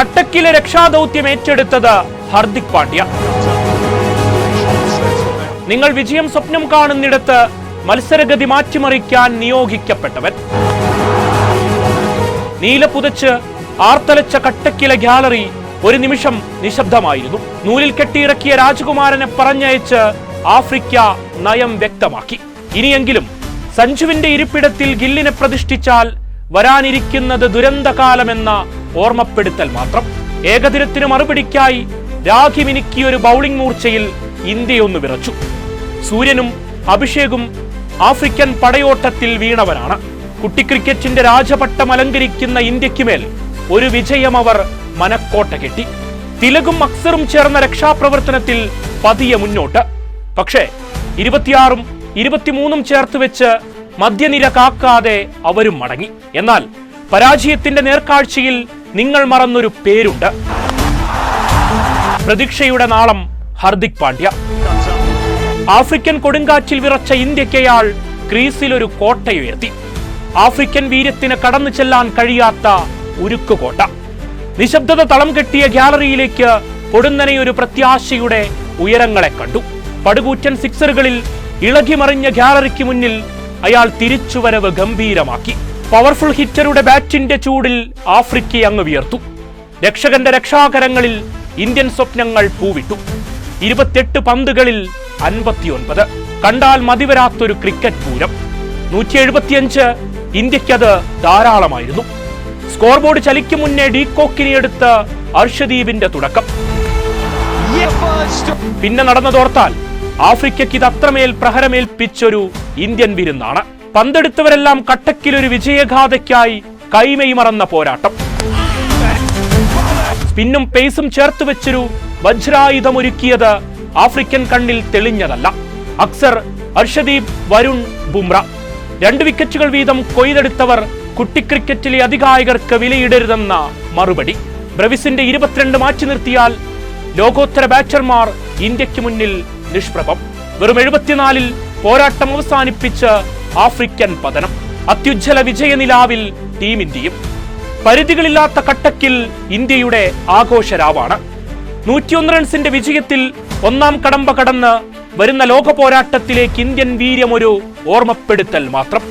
കട്ടക്കിലെ രക്ഷാദൗത്യം ഏറ്റെടുത്തത് ഹർദിക് പാണ്ഡ്യ. നിങ്ങൾ വിജയം സ്വപ്നം കാണുന്നിടത്ത് മത്സരഗതി മാറ്റിമറിക്കാൻ നിയോഗിക്കപ്പെട്ടവൻ. നീല പുതച്ച് ആർത്തലച്ച കട്ടക്കിലെ ഗ്യാലറി ഒരു നിമിഷം നിശബ്ദമായിരുന്നു. നൂലിൽ കെട്ടിയിറക്കിയ രാജകുമാരനെ പറഞ്ഞയച്ച് ആഫ്രിക്ക നയം വ്യക്തമാക്കി. ഇനിയെങ്കിലും സഞ്ജുവിന്റെ ഇരിപ്പിടത്തിൽ ഗില്ലിനെ പ്രതിഷ്ഠിച്ചാൽ വരാനിരിക്കുന്നത് ദുരന്തകാലമെന്ന ഓർമ്മപ്പെടുത്തൽ മാത്രം. ഏകദിനത്തിന് മറുപടിക്കായി രാഖി മിനുക്കിയൊരു ബൗളിംഗ് മൂർച്ചയിൽ ഇന്ത്യയൊന്ന് വിറച്ചു. സൂര്യനും അഭിഷേകും ആഫ്രിക്കൻ പടയോട്ടത്തിൽ വീണവരാണ്. കുട്ടി ക്രിക്കറ്റിന്റെ രാജപട്ടം അലങ്കരിക്കുന്ന ഇന്ത്യയ്ക്ക് മേൽ ഒരു വിജയം അവർ മനക്കോട്ട കെട്ടി. തിലകും അക്സറും ചേർന്ന രക്ഷാപ്രവർത്തനത്തിൽ പതിയെ മുന്നോട്ട്. പക്ഷേ ഇരുപത്തിയാറും ഇരുപത്തിമൂന്നും ചേർത്ത് വെച്ച് മധ്യനിര കാക്കാതെ അവരും മടങ്ങി. എന്നാൽ പരാജയത്തിന്റെ നേർക്കാഴ്ചയിൽ നിങ്ങൾ മറന്നൊരു പേരുണ്ട്. പ്രതീക്ഷയുടെ നാളം ഹർദിക് പാണ്ഡ്യ. ആഫ്രിക്കൻ കൊടുങ്കാറ്റിൽ വിറച്ച ഇന്ത്യക്കയാൾ ക്രീസിൽ ഒരു കോട്ടയുയർത്തി. ആഫ്രിക്കൻ വീര്യത്തിന് കടന്നു ചെല്ലാൻ കഴിയാത്ത ഉരുക്കുകോട്ട നിശബ്ദത തളം കെട്ടിയ ഗ്യാലറിയിലേക്ക് പൊടുന്നനെയൊരു പ്രത്യാശയുടെ ഉയരങ്ങളെ കണ്ടു. പടുകൂറ്റൻ സിക്സറുകളിൽ ഇളകിമറിഞ്ഞ ഗ്യാലറിക്ക് മുന്നിൽ അയാൾ തിരിച്ചുവരവ് ഗംഭീരമാക്കി. പവർഫുൾ ഹിറ്ററുടെ ബാറ്റിന്റെ ചൂടിൽ ആഫ്രിക്കയെ അങ്ങ് വിയർത്തു. രക്ഷകന്റെ രക്ഷാകരങ്ങളിൽ ഇന്ത്യൻ സ്വപ്നങ്ങൾ പൂവിട്ടു. ഇരുപത്തെട്ട് പന്തുകളിൽ അൻപത്തിയൊൻപത്. കണ്ടാൽ മതിവരാത്തൊരു ക്രിക്കറ്റ് പൂരം. നൂറ്റി എഴുപത്തിയഞ്ച് ഇന്ത്യക്കത് ധാരാളമായിരുന്നു. സ്കോർ ബോർഡ് ചലിക്കും മുന്നേ ഡി എടുത്ത് അർഷദീപിന്റെ തുടക്കം. പിന്നെ നടന്നതോർത്താൽ ആഫ്രിക്കയ്ക്ക് ഇത് അത്രമേൽ പ്രഹരമേൽപ്പിച്ചൊരു ഇന്ത്യൻ വിരുന്നാണ്. പന്തെടുത്തവരെല്ലാം കട്ടക്കിലൊരു വിജയഗാഥയ്ക്കായി കൈമൈ മറന്ന പോരാട്ടം. സ്പിന്നും പേസും ചേർത്ത് വെച്ചൊരു വജ്രായുധമൊരുക്കിയത് ആഫ്രിക്കൻ കണ്ണിൽ തെളിഞ്ഞതല്ല. അക്സർ അർഷദീപ് വരുൺ ബുംറ. രണ്ട് വിക്കറ്റുകൾ വീതം കൊയ്തെടുത്തവർ കുട്ടി ക്രിക്കറ്റിലെ അധികായകർക്ക് വിലയിടരുതെന്ന മറുപടി. ബ്രവിസിന്റെ ഇരുപത്തിരണ്ട് മാറ്റി നിർത്തിയാൽ ലോകോത്തര ബാറ്റർമാർ ഇന്ത്യയ്ക്ക് മുന്നിൽ നിഷ്പ്രഭം. വെറും എഴുപത്തിനാലിൽ പോരാട്ടം അവസാനിപ്പിച്ച് ആഫ്രിക്കൻ പതനം അത്യുജ്വല വിജയനിലാവിൽ ടീം ഇന്ത്യയും. പരിധികളില്ലാത്ത കട്ടക്കിൽ ഇന്ത്യയുടെ ആഘോഷരാവാണ്. നൂറ്റിയൊന്ന് റൺസിന്റെ വിജയത്തിൽ ഒന്നാം കടമ്പ കടന്ന് വരുന്ന ലോക പോരാട്ടത്തിലേക്ക് ഇന്ത്യൻ വീര്യം ഒരു ഓർമ്മപ്പെടുത്തൽ മാത്രം.